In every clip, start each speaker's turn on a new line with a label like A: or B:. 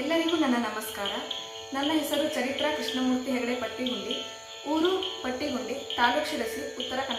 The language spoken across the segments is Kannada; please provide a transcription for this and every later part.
A: ಎಲ್ಲರಿಗೂ ನನ್ನ ನಮಸ್ಕಾರ. ನನ್ನ ಹೆಸರು ಚರಿತ್ರಾ ಕೃಷ್ಣಮೂರ್ತಿ ಹೆಗಡೆ ಪಟ್ಟಿಗುಂಡಿ. ಊರು ಪಟ್ಟಿಗುಂಡಿ, taluk Sirsi Uttara Kannada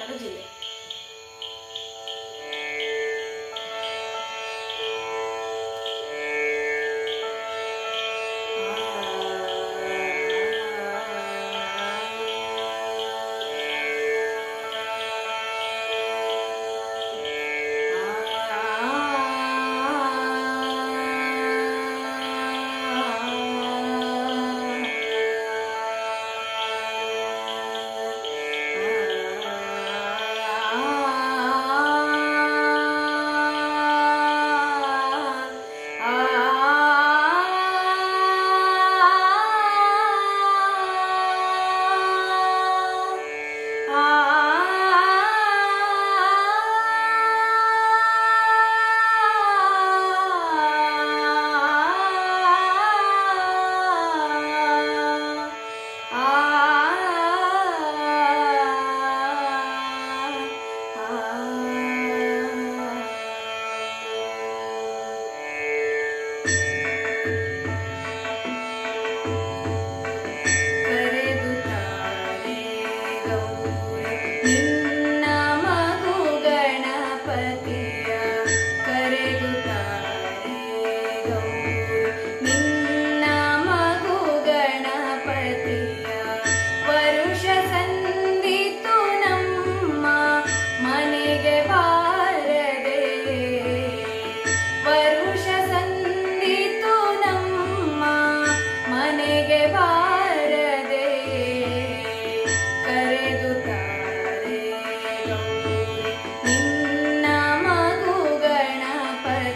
A: go.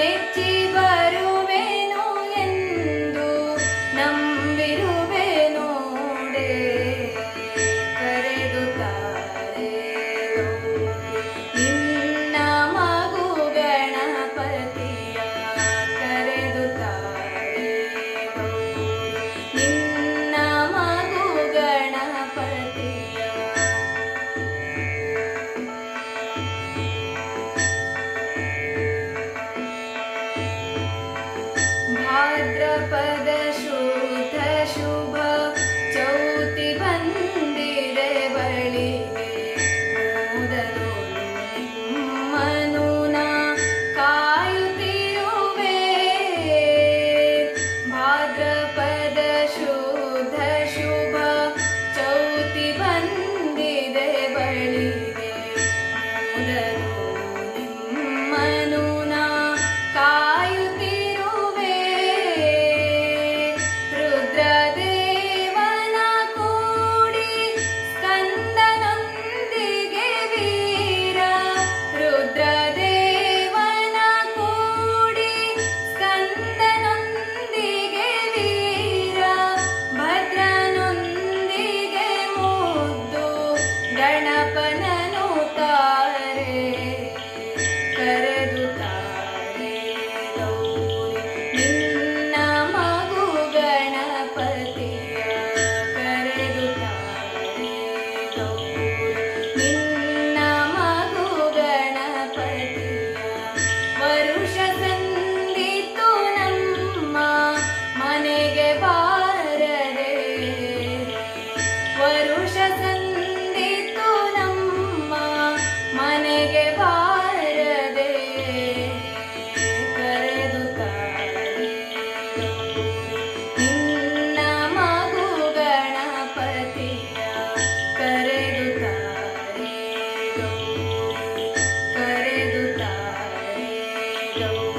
A: mente Hello.